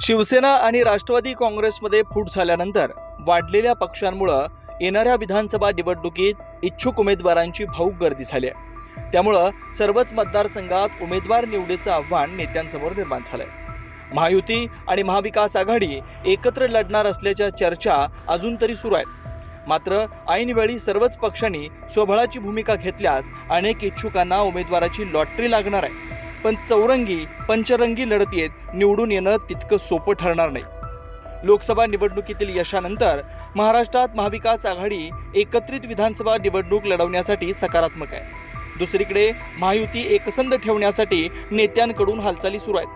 शिवसेना आणि राष्ट्रवादी काँग्रेसमध्ये फूट झाल्यानंतर वाढलेल्या पक्षांमुळं येणाऱ्या विधानसभा निवडणुकीत इच्छुक उमेदवारांची भाऊक गर्दी झाली आहे त्यामुळं सर्वच मतदारसंघात उमेदवार निवडीचं आव्हान नेत्यांसमोर निर्माण झालंय. महायुती आणि महाविकास आघाडी एकत्र लढणार असल्याच्या चर्चा अजून तरी सुरू आहेत. मात्र ऐनवेळी सर्वच पक्षांनी स्वबळाची भूमिका घेतल्यास अनेक इच्छुकांना उमेदवाराची लॉटरी लागणार आहे. पण चौरंगी पंचरंगी लढतीत निवडून येणं तितकं सोपं ठरणार नाही. लोकसभा निवडणुकीतील यशानंतर महाराष्ट्रात महाविकास आघाडी एकत्रित विधानसभा निवडणूक लढवण्यासाठी सकारात्मक आहे. दुसरीकडे महायुती एकसंध ठेवण्यासाठी नेत्यांकडून हालचाली सुरू आहेत.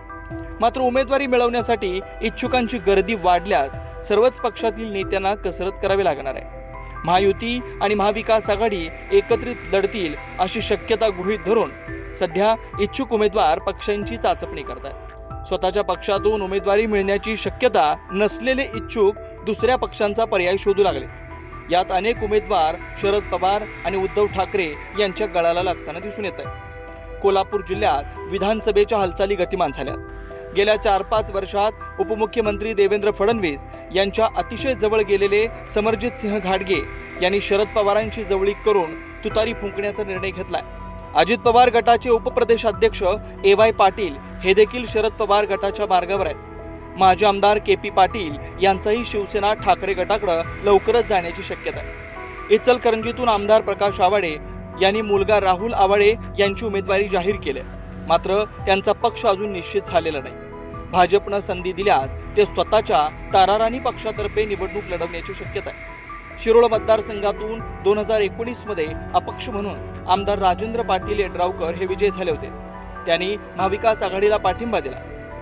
मात्र उमेदवारी मिळवण्यासाठी इच्छुकांची गर्दी वाढल्यास सर्वच पक्षातील नेत्यांना कसरत करावी लागणार आहे. महायुती आणि महाविकास आघाडी एकत्रित लढतील अशी शक्यता गृहीत धरून सध्या इच्छुक उमेदवार पक्षांची चाचपणी करत आहेत स्वतःच्या पक्षातून उमेदवारी मिळण्याची शक्यता नसलेले इच्छुक दुसऱ्या पक्षांचा पर्याय शोधू लागले. यात अनेक उमेदवार शरद पवार आणि उद्धव ठाकरे यांच्या गळाला लागताना दिसून येत आहे कोल्हापूर जिल्ह्यात विधानसभेच्या हालचाली गतिमान झाल्या गेल्या चार पाच वर्षात उपमुख्यमंत्री देवेंद्र फडणवीस यांच्या अतिशय जवळ गेलेले समरजित सिंह घाटगे यांनी शरद पवारांची जवळीक करून तुतारी फुंकण्याचा निर्णय घेतलाय. अजित पवार गटाचे उपप्रदेशाध्यक्ष ए वाय पाटील हे देखील शरद पवार गटाच्या मार्गावर आहेत. माजी आमदार के पी पाटील यांचाही शिवसेना ठाकरे गटाकडे लवकरच जाण्याची शक्यता आहे. इचलकरंजीतून आमदार प्रकाश आवाडे यांनी मुलगा राहुल आवाडे यांची उमेदवारी जाहीर केली. मात्र त्यांचा पक्ष अजून निश्चित झालेला नाही. भाजपनं संधी दिल्यास ते स्वतःच्या ताराराणी पक्षातर्फे निवडणूक लढवण्याची शक्यता आहे. शिरोळ मतदारसंघातून दोन हजार एकोणीसमध्ये अपक्ष म्हणून आमदार राजेंद्र पाटील यड्रावकर हे विजय झाले होते. त्यांनी महाविकास आघाडीला पाठिंबा दिला.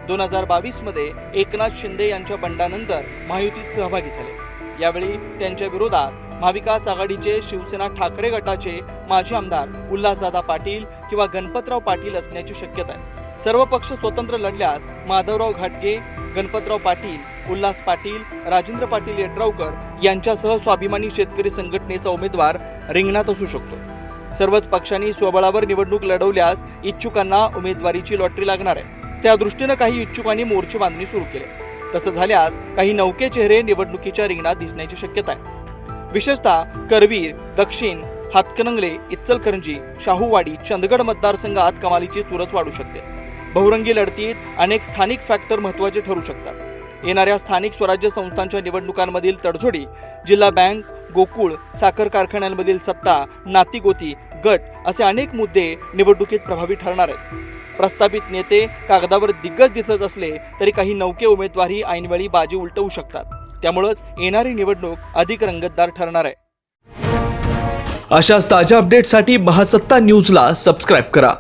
दोन हजार बावीसमध्ये एकनाथ शिंदे यांच्या बंडानंतर महायुतीत सहभागी झाले. यावेळी त्यांच्या विरोधात महाविकास आघाडीचे शिवसेना ठाकरे गटाचे माजी आमदार उल्हासदादा पाटील किंवा गणपतराव पाटील असण्याची शक्यता आहे. सर्व पक्ष स्वतंत्र लढल्यास माधवराव घाटगे गणपतराव पाटील उल्हास पाटील राजेंद्र पाटील यड्रावकर यांच्यासह स्वाभिमानी शेतकरी संघटनेचा उमेदवार रिंगणात असू शकतो. सर्वच पक्षांनी स्वबळावर निवडणूक लढवल्यास इच्छुकांना उमेदवारीची लॉटरी लागणार आहे. त्या दृष्टीनं काही इच्छुकांनी मोर्चे बांधणी सुरू केले. तसं झाल्यास काही नौके चेहरे निवडणुकीच्या रिंगणात दिसण्याची शक्यता आहे. विशेषतः करवीर दक्षिण हातकणंगले इचलकरंजी शाहूवाडी चंदगड मतदारसंघात कमालीची चुरच वाढू शकते. बहुरंगी लढतीत अनेक स्थानिक फॅक्टर महत्त्वाचे ठरू शकतात. येणाऱ्या स्थानिक स्वराज्य संस्थांच्या निवडणुकांमधील तडजोडी जिल्हा बँक गोकुळ साखर कारखान्यांमधील सत्ता नातीगोती गट असे अनेक मुद्दे निवडणुकीत प्रभावी ठरणार आहेत. प्रस्थापित नेते कागदावर दिग्गज दिसत असले तरी काही नौके उमेदवारही ऐनवेळी बाजी उलटवू शकतात. त्यामुळंच येणारी निवडणूक अधिक रंगतदार ठरणार आहे. अशाच ताज्या अपडेटसाठी महासत्ता न्यूजला सबस्क्राईब करा.